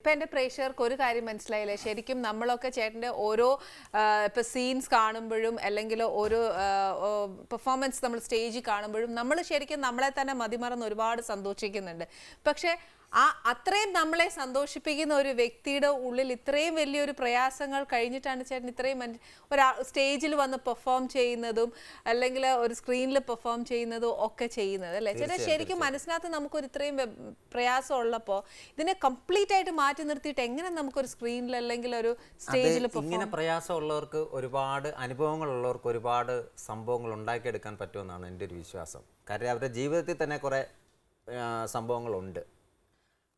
ഇപ്പൊ എന്റെ പ്രേക്ഷകർക്ക് ഒരു കാര്യം മനസ്സിലായില്ലേ? ശരിക്കും നമ്മളൊക്കെ ചേട്ടന്റെ ഓരോ ഇപ്പം സീൻസ് കാണുമ്പോഴും അല്ലെങ്കിൽ ഓരോ പെർഫോമൻസ് നമ്മൾ സ്റ്റേജിൽ കാണുമ്പോഴും നമ്മൾ ശരിക്കും നമ്മളെ തന്നെ മതിമറന്ന് ഒരുപാട് സന്തോഷിക്കുന്നുണ്ട്. പക്ഷെ ആ അത്രയും നമ്മളെ സന്തോഷിപ്പിക്കുന്ന ഒരു വ്യക്തിയുടെ ഉള്ളിൽ ഇത്രയും വലിയൊരു പ്രയാസങ്ങൾ കഴിഞ്ഞിട്ടാണ് ചേട്ടൻ ഇത്രയും ഒരു സ്റ്റേജിൽ വന്ന് പെർഫോം ചെയ്യുന്നതും അല്ലെങ്കിൽ ഒരു സ്ക്രീനിൽ പെർഫോം ചെയ്യുന്നതും ഒക്കെ ചെയ്യുന്നത് അല്ലേ? ചേട്ടൻ ശരിക്കും മനസ്സിനകത്ത് നമുക്കൊരു ഇത്രയും പ്രയാസം ഉള്ളപ്പോൾ ഇതിനെ കംപ്ലീറ്റ് ആയിട്ട് മാറ്റി നിർത്തിയിട്ട് എങ്ങനെ നമുക്കൊരു സ്ക്രീനിൽ അല്ലെങ്കിൽ ഒരു സ്റ്റേജിൽ ഇങ്ങനെ പ്രയാസമുള്ളവർക്ക് ഒരുപാട് അനുഭവങ്ങളുള്ളവർക്ക് ഒരുപാട് സംഭവങ്ങൾ ഉണ്ടാക്കിയെടുക്കാൻ പറ്റുമെന്നാണ് എന്റെ ഒരു വിശ്വാസം. കാര്യം അവരുടെ ജീവിതത്തിൽ തന്നെ കുറേ സംഭവങ്ങളുണ്ട്.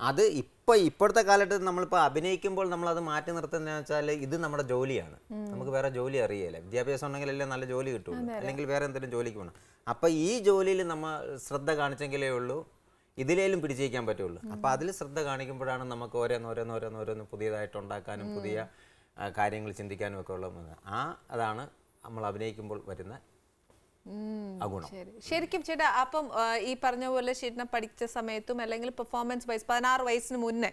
അത് ഇപ്പോൾ ഇപ്പോഴത്തെ കാലഘട്ടത്തിൽ നമ്മളിപ്പോൾ അഭിനയിക്കുമ്പോൾ നമ്മൾ അത് മാറ്റി നിർത്തുന്നതെന്ന് വെച്ചാൽ ഇത് നമ്മുടെ ജോലിയാണ്. നമുക്ക് വേറെ ജോലി അറിയില്ല വിദ്യാഭ്യാസം ഉണ്ടെങ്കിലല്ലേ നല്ല ജോലി കിട്ടുള്ളൂ അല്ലെങ്കിൽ വേറെ എന്തെങ്കിലും ജോലിക്ക് പോകണം അപ്പോൾ ഈ ജോലിയിൽ നമ്മൾ ശ്രദ്ധ കാണിച്ചെങ്കിലേ ഉള്ളൂ. ഇതിലേലും പിടിച്ചേക്കാൻ പറ്റുള്ളൂ. അപ്പോൾ അതിൽ ശ്രദ്ധ കാണിക്കുമ്പോഴാണ് നമുക്ക് ഓരോന്ന് ഓരോന്ന് ഓരോന്ന് ഓരോന്ന് പുതിയതായിട്ട് ഉണ്ടാക്കാനും പുതിയ കാര്യങ്ങൾ ചിന്തിക്കാനും ഒക്കെ ഉള്ളത് ആ അതാണ് നമ്മൾ അഭിനയിക്കുമ്പോൾ വരുന്ന ആ ഗുണം. ശരി. ശരിക്കും ചേട്ടാ അപ്പം ഈ പറഞ്ഞ പോലെ ചേട്ടനെ പഠിച്ച സമയത്തും അല്ലെങ്കിൽ പെർഫോമൻസ് വൈസ് പതിനാറ് വയസ്സിന് മുന്നേ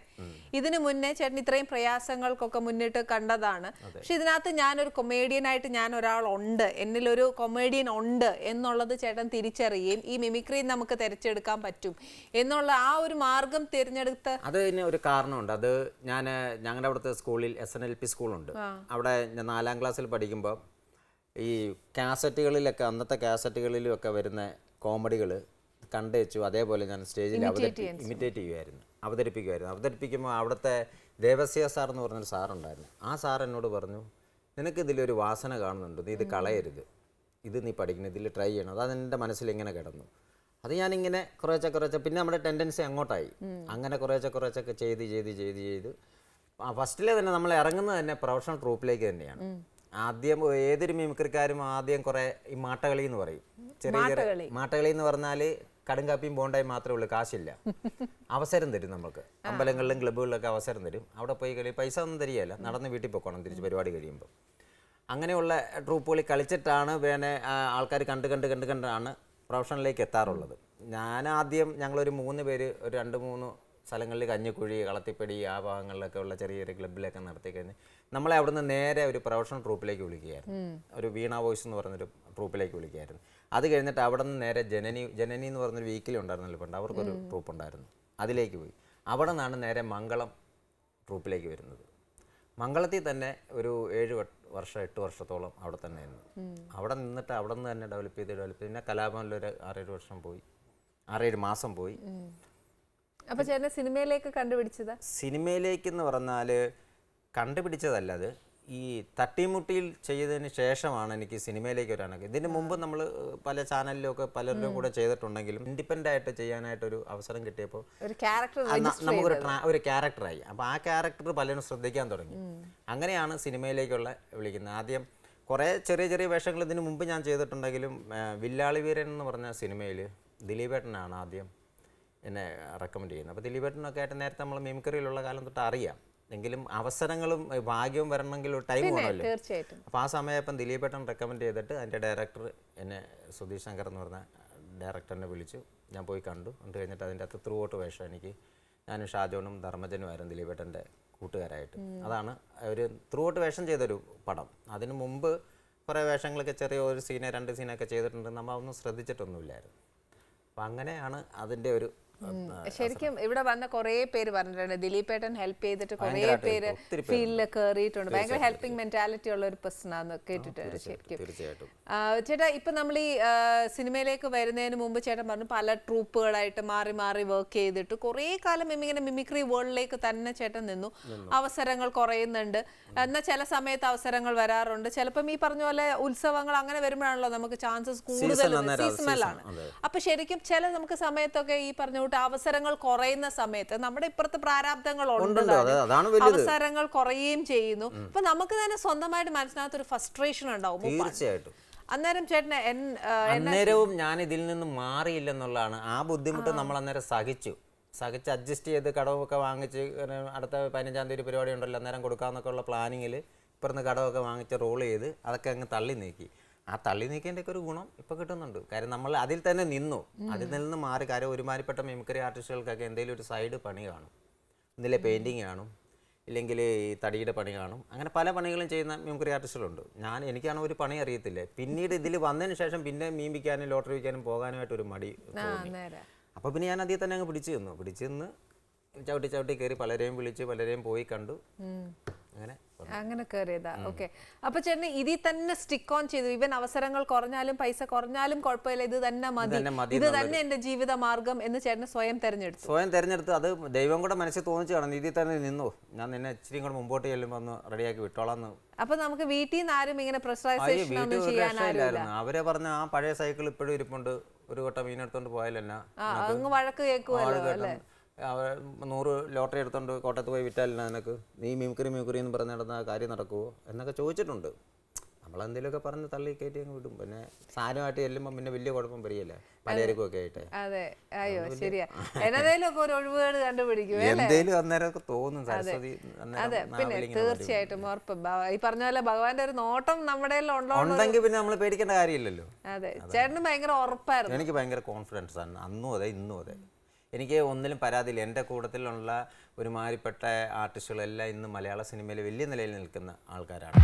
ഇതിന് മുന്നേ ചേട്ടൻ ഇത്രയും പ്രയാസങ്ങൾക്കൊക്കെ മുന്നിട്ട് കണ്ടതാണ്. പക്ഷെ ഇതിനകത്ത് ഞാനൊരു കൊമേഡിയൻ ആയിട്ട് ഞാൻ ഒരാളുണ്ട് ഒരു കൊമേഡിയൻ ഉണ്ട് എന്നുള്ളത് ചേട്ടൻ തിരിച്ചറിയുകയും ഈ മിമിക്രി നമുക്ക് തിരച്ചെടുക്കാൻ പറ്റും എന്നുള്ള ആ ഒരു മാർഗം തിരഞ്ഞെടുത്ത് അത് ഒരു കാരണമുണ്ട്. അത് ഞാൻ ഞങ്ങളുടെ അവിടുത്തെ സ്കൂളിൽ എസ് എൻ എൽ പി സ്കൂളുണ്ട് അവിടെ ഞാൻ നാലാം ക്ലാസ്സിൽ പഠിക്കുമ്പോൾ ഈ കാസറ്റുകളിലൊക്കെ അന്നത്തെ കാസറ്റുകളിലും ഒക്കെ വരുന്ന കോമഡികൾ കണ്ടുവച്ചു അതേപോലെ ഞാൻ സ്റ്റേജിൽ ഇമിറ്റേറ്റ് ചെയ്യുമായിരുന്നു അവതരിപ്പിക്കുമായിരുന്നു അവതരിപ്പിക്കുമ്പോൾ അവിടുത്തെ ദേവസ്യ സാർ എന്ന് പറഞ്ഞൊരു സാറുണ്ടായിരുന്നു. ആ സാർ എന്നോട് പറഞ്ഞു നിനക്ക് ഇതിലൊരു വാസന കാണുന്നുണ്ട്. നീ ഇത് കളയരുത്. ഇത് നീ പഠിക്കണം. ഇതിൽ ട്രൈ ചെയ്യണം. അത് എന്റെ മനസ്സിൽ ഇങ്ങനെ കിടന്നു. അത് ഞാനിങ്ങനെ കുറേച്ചെ കുറേച്ചെ പിന്നെ നമ്മുടെ ടെൻഡൻസി അങ്ങോട്ടായി. അങ്ങനെ കുറേച്ചെ കുറേച്ചൊക്കെ ചെയ്ത് ചെയ്ത് ചെയ്ത് ചെയ്ത് ഫസ്റ്റിലെ തന്നെ നമ്മൾ ഇറങ്ങുന്നത് തന്നെ പ്രൊഫഷണൽ ട്രൂപ്പിലേക്ക് തന്നെയാണ്. ആദ്യം ഏതൊരു മിമിക്രിക്കാരും ആദ്യം കുറെ ഈ മാട്ടകളി എന്ന് പറയും. ചെറിയ ചെറിയ മാട്ടകളി. എന്ന് പറഞ്ഞാൽ കടുങ്കാപ്പിയും ബോണ്ടായും മാത്രമേ ഉള്ളൂ കാശില്ല. അവസരം തരും നമുക്ക് അമ്പലങ്ങളിലും ക്ലബ്ബുകളിലൊക്കെ അവസരം തരും. അവിടെ പോയി കളി പൈസ ഒന്നും തരികയല്ല. നടന്ന് വീട്ടിൽ പോക്കണം തിരിച്ച് പരിപാടി കഴിയുമ്പോൾ അങ്ങനെയുള്ള ട്രൂപ്പുകളിൽ കളിച്ചിട്ടാണ് വേണേ ആൾക്കാർ കണ്ട് കണ്ട് കണ്ട് കണ്ടാണ് പ്രൊഫഷണലിലേക്ക് എത്താറുള്ളത്. ഞാൻ ആദ്യം ഞങ്ങളൊരു മൂന്ന് പേര് ഒരു രണ്ട് മൂന്ന് സ്ഥലങ്ങളിൽ കഞ്ഞിക്കുഴി കളത്തിപ്പടി ആ ഭാഗങ്ങളിലൊക്കെ ഉള്ള ചെറിയ ചെറിയ ക്ലബ്ബിലൊക്കെ നടത്തി കഴിഞ്ഞ് നമ്മളെ അവിടുന്ന് നേരെ ഒരു പ്രൊഫഷണൽ ട്രൂപ്പിലേക്ക് വിളിക്കുകയായിരുന്നു. ഒരു വീണ വോയിസ് എന്ന് പറഞ്ഞൊരു ട്രൂപ്പിലേക്ക് വിളിക്കുകയായിരുന്നു. അത് കഴിഞ്ഞിട്ട് അവിടെ നിന്ന് നേരെ ജനനി ജനനി എന്ന് പറഞ്ഞൊരു വീക്കിലി ഉണ്ടായിരുന്നല്ലോ പണ്ട് അവർക്കൊരു ട്രൂപ്പ് ഉണ്ടായിരുന്നു അതിലേക്ക് പോയി. അവിടെ നിന്നാണ് നേരെ മംഗളം ട്രൂപ്പിലേക്ക് വരുന്നത്. മംഗളത്തിൽ തന്നെ ഒരു ഏഴ് വർഷം എട്ട് വർഷത്തോളം അവിടെ തന്നെ നിന്നു അവിടെ നിന്നിട്ട് അവിടെ നിന്ന് തന്നെ ഡെവലപ്പ് ചെയ്ത് ഡെവലപ്പ് ചെയ്ത് പിന്നെ കലാഭവനിൽ ഒരു ആറേഴ് വർഷം പോയി. ആറേഴ് മാസം പോയി. അപ്പൊ ചേട്ടനെ സിനിമയിലേക്ക് കണ്ടുപിടിച്ചത്? സിനിമയിലേക്ക് എന്ന് പറഞ്ഞാൽ കണ്ടുപിടിച്ചതല്ല അത്. ഈ തട്ടിമുട്ടിയിൽ ചെയ്തതിന് ശേഷമാണ് എനിക്ക് സിനിമയിലേക്ക് വരാനൊക്കെ ഇതിന് മുമ്പ് നമ്മൾ പല ചാനലിലൊക്കെ പലരുടെയും കൂടെ ചെയ്തിട്ടുണ്ടെങ്കിലും ഇൻഡിപെൻഡന്റ് ആയിട്ട് ചെയ്യാനായിട്ടൊരു അവസരം കിട്ടിയപ്പോൾ നമുക്കൊരു ട്രാ- ഒരു ക്യാരക്ടറായി. അപ്പോൾ ആ ക്യാരക്ടർ പലരും ശ്രദ്ധിക്കാൻ തുടങ്ങി. അങ്ങനെയാണ് സിനിമയിലേക്കുള്ള വിളിക്കുന്നത്. ആദ്യം കുറേ ചെറിയ ചെറിയ വേഷങ്ങൾ ഇതിന് മുമ്പ് ഞാൻ ചെയ്തിട്ടുണ്ടെങ്കിലും വില്ലാളി വീരൻ എന്ന് പറഞ്ഞ സിനിമയിൽ ദിലീപേട്ടനാണ് ആദ്യം എന്നെ റെക്കമെൻഡ് ചെയ്യുന്നത്. അപ്പോൾ ദിലീപേട്ടനൊക്കെ ആയിട്ട് നേരത്തെ നമ്മൾ മിമിക്രിയിലുള്ള കാലം തൊട്ട് അറിയാം. എങ്കിലും അവസരങ്ങളും ഭാഗ്യവും വരണമെങ്കിൽ ഒരു ടൈം വേണമല്ലോ. തീർച്ചയായിട്ടും. അപ്പോൾ ആ സമയം ദിലീപേട്ടൻ റെക്കമെൻഡ് ചെയ്തിട്ട് അതിന്റെ ഡയറക്ടർ എന്നെ സുധീഷ് ശങ്കർ എന്ന് പറഞ്ഞ ഡയറക്ടറിനെ വിളിച്ചു. ഞാൻ പോയി കണ്ടു. കണ്ടു കഴിഞ്ഞിട്ട് അതിന്റെ അകത്ത് ത്രൂ ഔട്ട് വേഷം എനിക്ക് ഞാനും ഷാജോണും ധർമ്മജനുമായിരുന്നു ദിലീപേട്ടന്റെ കൂട്ടുകാരായിട്ട്. അതാണ് ഒരു ത്രൂ ഔട്ട് വേഷം ചെയ്തൊരു പടം. അതിന് മുമ്പ് കുറേ വേഷങ്ങളൊക്കെ ചെറിയ ഒരു സീനെ രണ്ട് സീനൊക്കെ ചെയ്തിട്ടുണ്ട്. നമ്മൾ അതൊന്നും ശ്രദ്ധിച്ചിട്ടൊന്നുമില്ലായിരുന്നു. അപ്പം അങ്ങനെയാണ് അതിന്റെ ഒരു ശരിക്കും ഇവിടെ വന്ന കുറേ പേര് പറഞ്ഞിട്ടുണ്ട്. ദിലീപ് ഏട്ടൻ ഹെൽപ്പ് ചെയ്തിട്ട് കുറേ പേര്. ഫീൽഡിൽ കയറിയിട്ടുണ്ട് ഭയങ്കര ഹെൽപ്പിംഗ് മെന്റാലിറ്റി ഉള്ള ഒരു പേഴ്സൺ ആണെന്ന് കേട്ടിട്ടുണ്ട് ശരിക്കും. ചേട്ടാ ഇപ്പൊ നമ്മൾ ഈ സിനിമയിലേക്ക് വരുന്നതിന് മുമ്പ് ചേട്ടൻ പറഞ്ഞു പല ട്രൂപ്പുകളായിട്ട് മാറി മാറി വർക്ക് ചെയ്തിട്ട് കുറേ കാലം ഇങ്ങനെ മിമിക്രി വേൾഡിലേക്ക് തന്നെ ചേട്ടൻ നിന്നു. അവസരങ്ങൾ കുറയുന്നുണ്ട്. എന്നാൽ ചില സമയത്ത് അവസരങ്ങൾ വരാറുണ്ട്. ചിലപ്പം ഈ പറഞ്ഞ പോലെ ഉത്സവങ്ങൾ അങ്ങനെ വരുമ്പോഴാണല്ലോ നമുക്ക് ചാൻസസ് കൂടുതൽ. സീസണലാണ് അപ്പൊ ശരിക്കും ചില നമുക്ക് സമയത്തൊക്കെ ഈ പറഞ്ഞ കൂട്ട് അവസരങ്ങൾ കുറയുന്ന സമയത്ത് നമ്മുടെ ഇപ്പുറത്ത് പ്രാരാബ്ദങ്ങൾ. അവസരങ്ങൾ കുറയുകയും ചെയ്യുന്നു. അപ്പൊ നമുക്ക് തന്നെ സ്വന്തമായിട്ട് മനസ്സിനകത്ത് ഒരു ഫ്രസ്ട്രേഷൻ ഉണ്ടാവും. തീർച്ചയായിട്ടും. അന്നേരം ചേട്ടന് അന്നേരവും ഞാൻ ഇതിൽ നിന്ന് മാറിയില്ലെന്നുള്ളതാണ്. ആ ബുദ്ധിമുട്ട് നമ്മൾ അന്നേരം സഹിച്ചു. സഹിച്ച് അഡ്ജസ്റ്റ് ചെയ്ത് കടവൊക്കെ വാങ്ങിച്ച് അടുത്ത പതിനഞ്ചാം തീയതി പരിപാടി ഉണ്ടല്ലോ അന്നേരം കൊടുക്കാമെന്നൊക്കെ ഉള്ള പ്ലാനിങ്ങിൽ ഇപ്പുറത്ത് കടവൊക്കെ വാങ്ങിച്ച് റോൾ ചെയ്ത് അതൊക്കെ അങ്ങ് തള്ളി നീക്കി. ആ തള്ളി നീക്കേണ്ട ഒരു ഗുണം ഇപ്പോൾ കിട്ടുന്നുണ്ട്. കാര്യം നമ്മൾ അതിൽ തന്നെ നിന്നു. അതിൽ നിന്ന് മാറി കാര്യം ഒരുമാതിരിപ്പെട്ട മിമിക്രി ആർട്ടിസ്റ്റുകൾക്കൊക്കെ എന്തെങ്കിലും ഒരു സൈഡ് പണി കാണും. ഒന്നിലെ പെയിന്റിങ് കാണും. ഇല്ലെങ്കിൽ ഈ തടിയുടെ പണി കാണും. അങ്ങനെ പല പണികളും ചെയ്യുന്ന മിമിക്രി ആർട്ടിസ്റ്റുകളുണ്ട് ഞാൻ എനിക്കാണ് ഒരു പണി അറിയത്തില്ല. പിന്നീട് ഇതിൽ വന്നതിന് ശേഷം പിന്നെ മീൻ വിൽക്കാനും ലോട്ടറി വിൽക്കാനും പോകാനുമായിട്ട് ഒരു മടി അപ്പോൾ പിന്നെ ഞാൻ അതിൽ തന്നെ അങ്ങ് പിടിച്ചു നിന്നു. പിടിച്ചു നിന്ന് ചവിട്ടി ചവിട്ടി കയറി പലരെയും വിളിച്ച് പലരെയും പോയി കണ്ടു. അങ്ങനെ അങ്ങനെ കയറിയതാ ഓക്കെ അപ്പൊ ചേട്ടന് ഇതിൽ തന്നെ സ്റ്റിക്ക് ഓൺ ചെയ്തു. ഇവൻ അവസരങ്ങൾ കുറഞ്ഞാലും പൈസ കുറഞ്ഞാലും കുഴപ്പമില്ല. ഇത് തന്നെ മതി. ഇത് തന്നെ എന്റെ ജീവിത മാർഗം എന്ന് ചേട്ടന് സ്വയം തെരഞ്ഞെടുത്തു. സ്വയം തെരഞ്ഞെടുത്ത് അത് ദൈവം കൂടെ മനസ്സിൽ തോന്നിച്ചാണ് ഇതിൽ തന്നെ നിന്നു. ഞാൻ നിന്നെ ഇച്ചിരി കൂടെ മുമ്പോട്ട് ചെല്ലുമ്പോൾ ഒന്ന് റെഡിയാക്കി വിട്ടോളാന്ന്. അപ്പൊ നമുക്ക് വീട്ടിൽ നിന്ന് ആരും ഇങ്ങനെ പ്രഷറൈസേഷൻ ഒന്നും അവരെ പറഞ്ഞ ആ പഴയ സൈക്കിൾ ഇപ്പോഴും ഇരിപ്പുണ്ട്. ഒരു വട്ടം മീനെടുത്തോണ്ട് പോയാലെന്നാ അങ്ങ് വഴക്ക് കേൾക്കുമല്ലോ നൂറ് ലോട്ടറി എടുത്തോണ്ട് കോട്ടയത്ത് പോയി വിറ്റാലിന് നിനക്ക്? നീ മിമിക്രി മിമിക്രി എന്ന് പറഞ്ഞ് നടന്ന കാര്യം നടക്കുമോ എന്നൊക്കെ ചോദിച്ചിട്ടുണ്ട്. നമ്മളെന്തെങ്കിലുമൊക്കെ പറഞ്ഞ് തള്ളി കയറ്റി അങ്ങ് വിടും. പിന്നെ സാധനമായിട്ട് ചെല്ലുമ്പോൾ പിന്നെ വലിയ കുഴപ്പം വരികയില്ല. പലചരക്കും ഒക്കെ ആയിട്ട്. അതെ. അയ്യോ ശരിയാ. എന്നതേലും ഒക്കെ ഒരു ഒഴിവുകേട് കണ്ടുപിടിക്കും എന്തേലും അന്നേരമൊക്കെ തോന്നും. സരസ്വതി അതെ. പിന്നെ. തീർച്ചയായിട്ടും ഉറപ്പ്. ഈ പറഞ്ഞ പോലെ ഭഗവാന്റെ ഒരു നോട്ടം നമ്മുടെ ഉണ്ടോ ഉണ്ടെങ്കിൽ പിന്നെ നമ്മൾ പേടിക്കേണ്ട കാര്യമില്ലല്ലോ. അതെ. ചേട്ടന് ഭയങ്കര ഉറപ്പായിരുന്നു. എനിക്ക് ഭയങ്കര കോൺഫിഡൻസ് ആണ്. അന്നും അതെ ഇന്നും അതെ. എനിക്ക് ഒന്നിലും പരാതിയില്ല. എന്റെ കൂട്ടത്തിലുള്ള ഒരുമാതിരിപ്പെട്ട ആർട്ടിസ്റ്റുകളെല്ലാം ഇന്ന് മലയാള സിനിമയിൽ വലിയ നിലയിൽ നിൽക്കുന്ന ആൾക്കാരാണ്.